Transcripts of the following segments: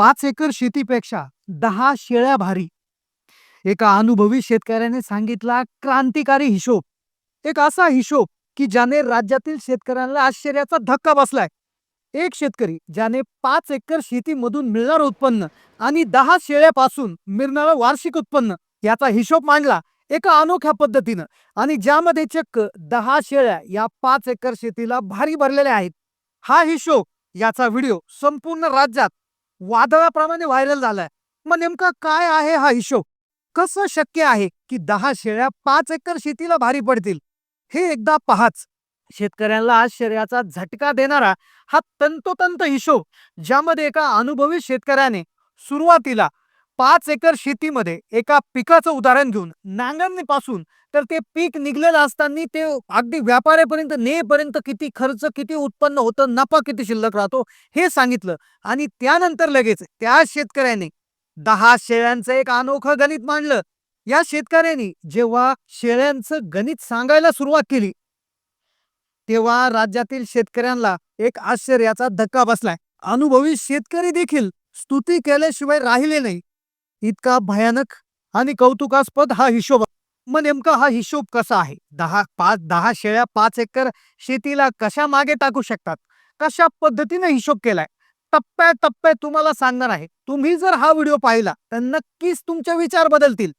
पाच एकर शेतीपेक्षा दहा शेळ्या भारी. एका अनुभवी शेतकऱ्याने सांगितला क्रांतिकारी हिशोब. एक असा हिशोब की ज्याने राज्यातील शेतकऱ्यांना आश्चर्याचा धक्का बसलाय. एक शेतकरी ज्याने पाच एकर शेतीमधून मिळणारं उत्पन्न आणि दहा शेळ्यापासून मिळणारं वार्षिक उत्पन्न याचा हिशोब मांडला एका अनोख्या पद्धतीनं आणि ज्यामध्ये चक्क दहा शेळ्या या पाच एकर शेतीला भारी भरलेल्या आहेत. हा हिशोब याचा व्हिडिओ संपूर्ण राज्यात वादळाप्रमाणे व्हायरल झालाय. मग नेमका काय आहे हा हिशोब? कसं शक्य आहे की दहा शेळ्या पाच एकर शेतीला भारी पडतील? हे एकदा पहाच. शेतकऱ्यांना आश्चर्याचा झटका देणारा हा तंतोतंत हिशोब ज्यामध्ये एका अनुभवी शेतकऱ्याने सुरुवातीला पाच एकर शेतीमध्ये एका पिकाचं उदाहरण घेऊन नांगरणीपासून तर ते पीक निघलेलं असताना ते अगदी व्यापाऱ्यापर्यंत नेपर्यंत किती खर्च किती उत्पन्न होतं नफा किती शिल्लक राहतो हे सांगितलं. आणि त्यानंतर लगेच त्या शेतकऱ्याने दहा शेळ्यांचं एक अनोखं गणित मांडलं. या शेतकऱ्यांनी जेव्हा शेळ्यांचं गणित सांगायला सुरुवात केली तेव्हा राज्यातील शेतकऱ्यांना एक आश्चर्याचा धक्का बसलाय. अनुभवी शेतकरी देखील स्तुती केल्याशिवाय राहिले नाही इतका भयानक आणि कौतुकास्पद हा हिशोब. मग नेमका हा हिशोब कसा आहे? दहा पाच दहा शेळ्या पाच एकर शेतीला कशा मागे टाकू शकतात? कशा पद्धतीने हिशोब केलाय? टप्प्या टप्प्या तुम्हाला सांगणार आहे. तुम्ही जर हा व्हिडिओ पाहिला तर नक्कीच तुमचे विचार बदलतील.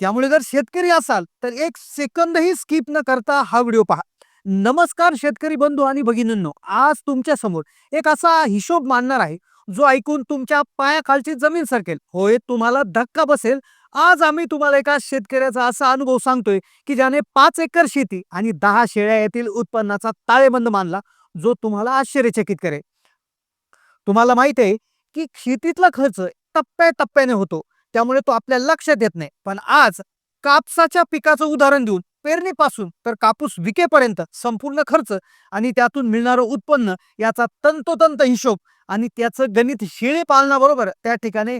त्यामुळे जर शेतकरी असाल तर एक सेकंदही स्किप न करता हा व्हिडिओ पहा. नमस्कार शेतकरी बंधू आणि भगिनींनो. आज तुमच्यासमोर एक असा हिशोब मांडणार आहे. जो ऐकून तुमच्या पायाखालची जमीन सरकेल. होय तुम्हाला धक्का बसेल. आज आम्ही तुम्हाला एका शेतकऱ्याचा असा अनुभव सांगतोय की ज्याने पाच एकर शेती आणि दहा शेळ्या येथील उत्पन्नाचा ताळेबंद मानला जो तुम्हाला आश्चर्यचकित करेल. तुम्हाला माहीत आहे की शेतीतला खर्च टप्प्याटप्प्याने होतो. त्यामुळे तो आपल्या लक्षात येत नाही. पण आज कापसाच्या पिकाचं उदाहरण देऊन पेरणीपासून तर कापूस विकेपर्यंत संपूर्ण खर्च आणि त्यातून मिळणारं उत्पन्न याचा तंतोतंत हिशोब आणि त्याचं गणित शेळी पालनाबरोबर त्या ठिकाणी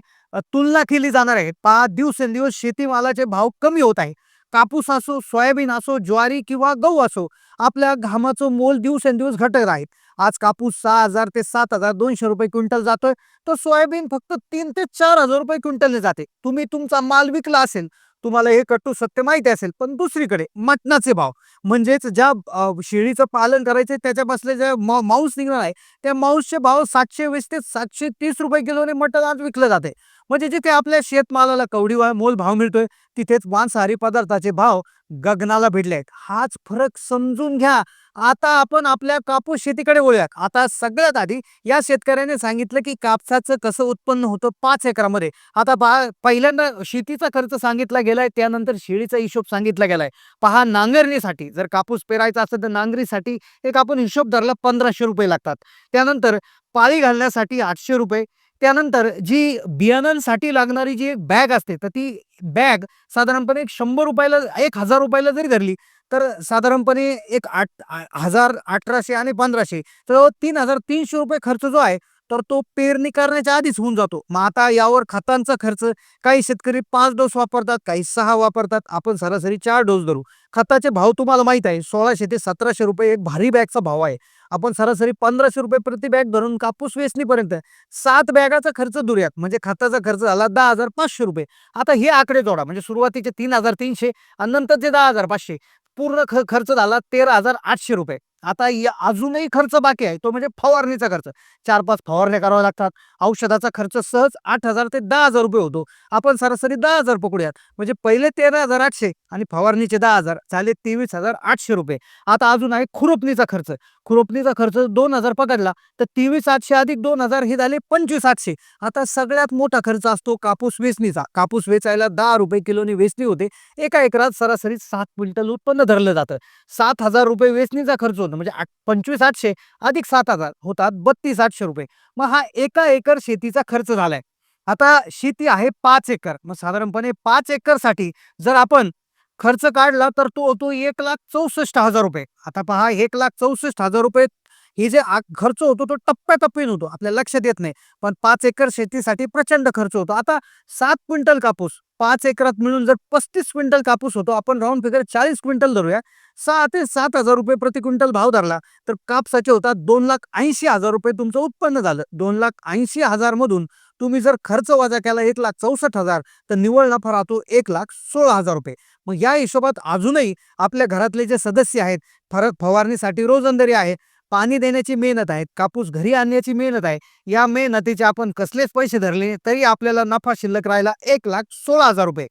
तुलना केली जाणार आहे. पहा दिवसेंदिवस शेतीमालाचे भाव कमी होत आहे. कापूस असो सोयाबीन असो ज्वारी किंवा गहू असो आपल्या घामाचं मोल दिवसेंदिवस घटत आहे. आज कापूस सहा हजार ते सात हजार दोनशे रुपये क्विंटल जातोय. तर सोयाबीन फक्त तीन ते चार हजार रुपये क्विंटलने जाते. तुम्ही तुमचा माल विकला असेल तुम्हाला हे कटू सत्य माहिती असेल पण दुसरीकडे मटणाचे भाव. म्हणजेच ज्या शेळीचं पालन करायचे त्याच्यापासले जे मा- मांस निघणार आहे त्या मांसचे भाव सातशे वीस ते सातशे तीस रुपये किलोने मटण आज विकलं जाते म्हणजे जिथे आपल्या शेतमालाला कवडी मोल भाव मिळतोय तिथेच मांसाहारी पदार्थाचे भाव गगनाला भिडलेत. हाच फरक समजून घ्या. आता आपण आपल्या कापूस शेतीकडे वळूयात. आता सगळ्यात आधी या शेतकऱ्याने सांगितलं की कापसाचं कसं उत्पन्न होतं पाच एकरामध्ये. आता बा पहिल्यांदा शेतीचा खर्च सांगितला गेलाय त्यानंतर शेळीचा हिशोब सांगितला गेलाय. पहा नांगरणीसाठी जर कापूस पेरायचा असेल तर नांगरीसाठी एक आपण हिशोब धरला पंधराशे रुपये लागतात. त्यानंतर पाळी घालण्यासाठी आठशे रुपये त्यानंतर जी बियाणांसाठी लागणारी जी एक बॅग असते तर ती बॅग साधारणपणे एक शंभर रुपयाला एक हजार रुपयाला जरी धरली तर साधारणपणे एक आठ हजार अठराशे आणि पंधराशे तर तीन हजार तीनशे रुपये खर्च जो आहे तर तो पेरणी करण्याच्या आधीच होऊन जातो. मग आता यावर खतांचा खर्च काही शेतकरी पाच डोस वापरतात काही सहा वापरतात. आपण सरासरी चार डोस धरू. खताचे भाव तुम्हाला माहीत आहे सोळाशे ते सतराशे रुपये एक भारी बॅगचा भाव आहे. आपण सरासरी पंधराशे रुपये प्रति बॅग धरून कापूस वेचणीपर्यंत सात बॅगाचा खर्च दुर्यात म्हणजे खताचा खर्च झाला दहा हजार पाचशे रुपये. आता हे आकडे जोडा. म्हणजे सुरुवातीचे तीन हजार तीनशे आणि नंतरचे दहा हजार पाचशे. पूर्ण ख खर्च झाला तेरा हजार आठशे रुपये. आता या अजूनही खर्च बाकी आहे. तो म्हणजे फवारणीचा खर्च. चार पाच फवारण्या कराव्या लागतात. औषधाचा खर्च सहज आठ हजार ते दहा हजार रुपये होतो. आपण सरासरी दहा हजार पकडूयात. म्हणजे पहिले तेरा हजार आठशे आणि फवारणीचे दहा हजार. झाले तेवीस हजार आठशे रुपये. आता अजून आहे खुरपणीचा खर्च. खुरपणीचा खर्च दोन हजार पकडला तर तेवीस आठशे अधिक दोन हजार हे झाले पंचवीस आठशे. आता सगळ्यात मोठा खर्च असतो कापूस वेचणीचा. कापूस वेचायला दहा रुपये किलोनी वेचणी होते. एका एकरात सरासरी सात क्विंटल उत्पन्न धरलं जातं. सात हजार रुपये वेचणीचा खर्च होतो. म्हणजे आठ पंचवीस आठशे अधिक सात हजार होतात बत्तीस आठशे रुपये. मग हा एका एकर शेतीचा खर्च झालाय. आता शेती आहे पाच एकर. मग साधारणपणे पाच एकरसाठी जर आपण खर्च काढला तर तो होतो एक लाख चौसष्ट हजार रुपये. आता पहा एक लाख चौसष्ट हजार रुपये हे जे खर्च होतो तो टप्प्याटप्प्याने होतो. आपल्या लक्षात येत नाही. पण पाच एकर शेतीसाठी प्रचंड खर्च होतो. आता सात क्विंटल कापूस. पाच एकरात मिळून जर पस्तीस क्विंटल कापूस होतो आपण राऊंड फिगर चाळीस क्विंटल धरूया. सहा ते सात हजार रुपये प्रति क्विंटल भाव धरला तर कापसाचे होतात दोन लाख ऐंशी हजार रुपये तुमचं उत्पन्न झालं. दोन लाख ऐंशी हजार मधून तुम्ही जर खर्च वजा केला एक लाख चौसष्ट हजार तर निव्वळ नफा राहतो एक लाख सोळा हजार रुपये. मग या हिशोबात अजूनही आपल्या घरातले जे सदस्य आहेत फरक फवारणीसाठी रोजंदारी आहे पाणी देण्याची मेहनत आहे कापूस घरी आणण्याची मेहनत आहे या मेहनतीचे आपण कसलेच पैसे धरले तरी आपल्याला नफा शिल्लक राहिला एक लाख सोळा हजार रुपये.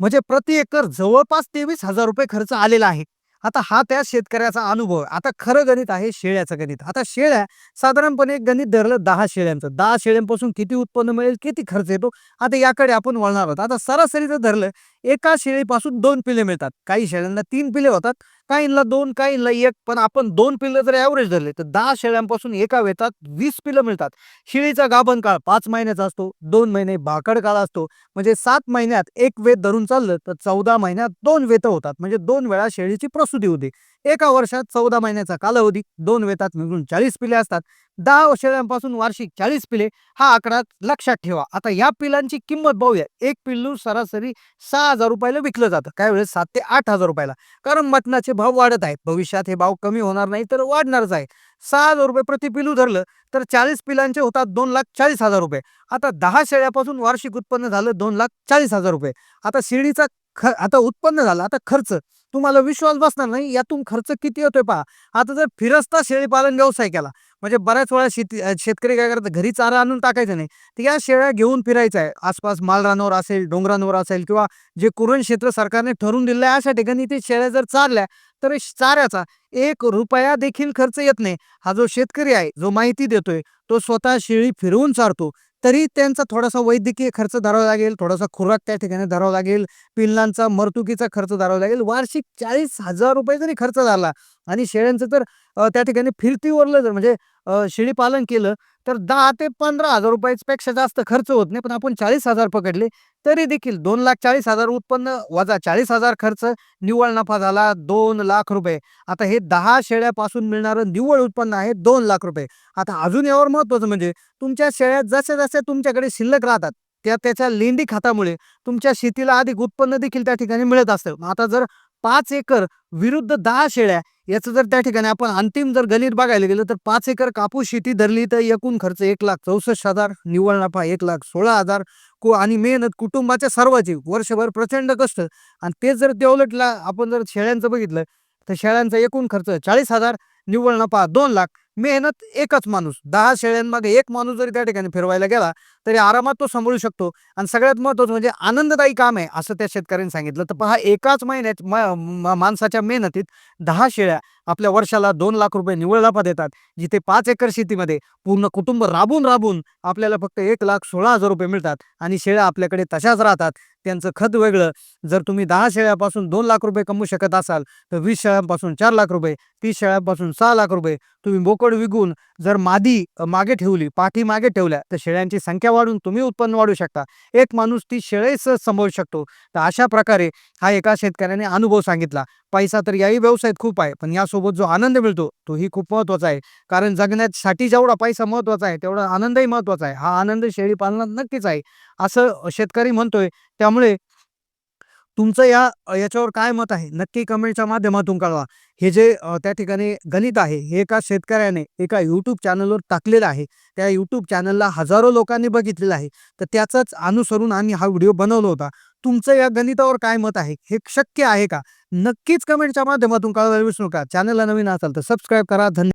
म्हणजे प्रति एकर जवळपास तेवीस हजार रुपये खर्च आलेला आहे. आता हा त्या शेतकऱ्याचा अनुभव आता खरं गणित आहे शेळ्याचं गणित. आता शेळ्या साधारणपणे एक गणित धरलं दहा शेळ्यांचं. दहा शेळ्यांपासून किती उत्पन्न मिळेल किती खर्च येतो आता याकडे आपण वळणार आहोत. आता सरासरीचं धरलं एका शेळीपासून दोन पिले मिळतात. काही शेळ्यांना तीन पिले होतात काहींना दोन काहींना एक. पण आपण दोन पिल्लं जर ॲव्हरेज धरले तर दहा शेळ्यांपासून एका वेतात वीस पिलं मिळतात. शेळीचा गाभण काळ पाच महिन्याचा असतो दोन महिने भाकड काळ असतो. म्हणजे सात महिन्यात एक वेत धरून चाललं तर चौदा महिन्यात दोन वेत होतात. म्हणजे दोन वेळा शेळीची प्रसूती होते. एका वर्षात चौदा महिन्याचा कालावधी दोन वेतात मिळून चाळीस पिले असतात. दहा शेळ्यांपासून वार्षिक चाळीस पिले हा आकडा लक्षात ठेवा. आता या पिलांची किंमत पाहूया एक पिल्लू सरासरी सहा हजार रुपयाला विकलं जातं. काही वेळेस सात ते आठ हजार रुपयाला. कारण मटणाचे भाव वाढत आहेत. भविष्यात हे भाव कमी होणार नाही तर वाढणारच आहे. सहा हजार रुपये प्रति पिलू धरलं तर चाळीस पिलांचे होतात दोन लाख चाळीस हजार रुपये. आता दहा शेळ्यापासून वार्षिक उत्पन्न झालं दोन लाख चाळीस हजार रुपये. आता शेळीचा ख आता उत्पन्न झालं. आता खर्च तुम्हाला विश्वास बसणार नाही यातून खर्च किती होतोय पहा. आता जर फिरस्ता शेळीपालन व्यवसाय केला म्हणजे बऱ्याच वेळा शेती शेतकरी काय करतात घरी चारा आणून टाकायचं नाही. तर या शेळ्या घेऊन फिरायचं आहे. आसपास मालरानावर असेल डोंगरांवर असेल किंवा जे कुरण क्षेत्र सरकारने ठरवून दिलं आहे अशा ठिकाणी ते शेळ्या जर चारल्या तर चाऱ्याचा एक रुपया देखील खर्च येत नाही. हा जो शेतकरी आहे जो माहिती देतोय तो स्वतः शेळी फिरवून चारतो. तरी त्यांचा थोडासा वैद्यकीय खर्च धरावा लागेल थोडासा खुराक त्या ठिकाणी धरावा लागेल पिल्लांचा मरतुकीचा खर्च धरावा लागेल वार्षिक चाळीस हजार रुपये जरी खर्च झाला आणि शेळ्यांचं तर त्या ठिकाणी फिरतीवरलं जर म्हणजे शेळीपालन शेळी पालन केलं तर दहा ते पंधरा हजार रुपयापेक्षा जास्त खर्च होत नाही. पण आपण चाळीस हजार पकडले तरी देखील दोन लाख चाळीस हजार उत्पन्न वजा चाळीस हजार खर्च निव्वळ नफा झाला दोन लाख रुपये. आता हे दहा शेळ्यापासून मिळणारं निव्वळ उत्पन्न आहे दोन लाख रुपये. आता अजून यावर महत्वाचं म्हणजे तुमच्या शेळ्या जसे जसे तुमच्याकडे शिल्लक राहतात त्या त्याच्या लेंडी खतामुळे तुमच्या शेतीला अधिक उत्पन्न देखील त्या ठिकाणी मिळत असतं. मग आता जर पाच एकर विरुद्ध दहा शेळ्या याचं जर त्या ठिकाणी आपण अंतिम जर गणित बघायला गेलं तर पाच एकर कापूस शेती धरली तर एकूण खर्च एक लाख चौसष्ट हजार निव्वळ नफा एक लाख सोळा हजार को आणि मेहनत कुटुंबाच्या सर्वाची. वर्षभर प्रचंड कष्ट. आणि तेच जर ते उलटला आपण जर शेळ्यांचं बघितलं तर शेळ्यांचा एकूण खर्च चाळीस हजार निव्वळ नफा दोन लाख मेहनत एकच माणूस. दहा शेळ्यांमागे एक माणूस जरी त्या ठिकाणी फिरवायला गेला तरी आरामात तो सांभाळू शकतो. आणि सगळ्यात महत्त्वाचं म्हणजे आनंददायी काम आहे असं त्या शेतकऱ्यांनी सांगितलं. तर पहा एकाच महिन्यात म- माणसाच्या मेहनतीत दहा शेळ्या आपल्या वर्षाला दोन लाख रुपये निव्वळ नफा देतात. जिथे पाच एकर शेतीमध्ये पूर्ण कुटुंब राबून राबून आपल्याला फक्त एक लाख सोळा हजार रुपये मिळतात. आणि शेळ्या आपल्याकडे तशाच राहतात. त्यांचं खत वेगळं. जर तुम्ही दहा शेळ्यापासून दोन लाख रुपये कमवू शकत असाल तर वीस शेळ्यांपासून चार लाख रुपये तीस शेळ्यांपासून सहा लाख रुपये. तुम्ही बोकड विकून जर मादी मागे ठेवली पाठी मागे ठेवल्या तर शेळ्यांची संख्या वाढून तुम्ही उत्पन्न वाढू शकता. एक माणूस ती शेळेसह संभवू शकतो. तर अशा प्रकारे हा एका शेतकऱ्याने अनुभव सांगितला. पैसा तर याही व्यवसायात खूप आहे पण यासोबत जो आनंद मिळतो तोही खूप महत्त्वाचा आहे. कारण जगण्यासाठी जेवढा पैसा महत्त्वाचा आहे तेवढा आनंदही महत्त्वाचा आहे. हा आनंद शेळी पालनात नक्कीच आहे. असं शेतकरी म्हणतोय. त्यामुळे तुमचं या याच्यावर काय मत आहे? नक्की कमेंटच्या माध्यमातून कळवा. हे जे त्या ठिकाणी गणित आहे हे एका शेतकऱ्याने एका यूट्यूब चॅनलवर टाकलेलं आहे. त्या यूट्यूब चॅनलला हजारो लोकांनी बघितलेलं आहे. तर त्याचंच अनुसरून आम्ही हा व्हिडिओ बनवला होता. तुमचं या गणितावर काय मत आहे? हे शक्य आहे का? नक्कीच कमेंटच्या माध्यमातून कळवायला विसरू नका. चॅनलला नवीन असाल तर सबस्क्राईब करा. धन्यवाद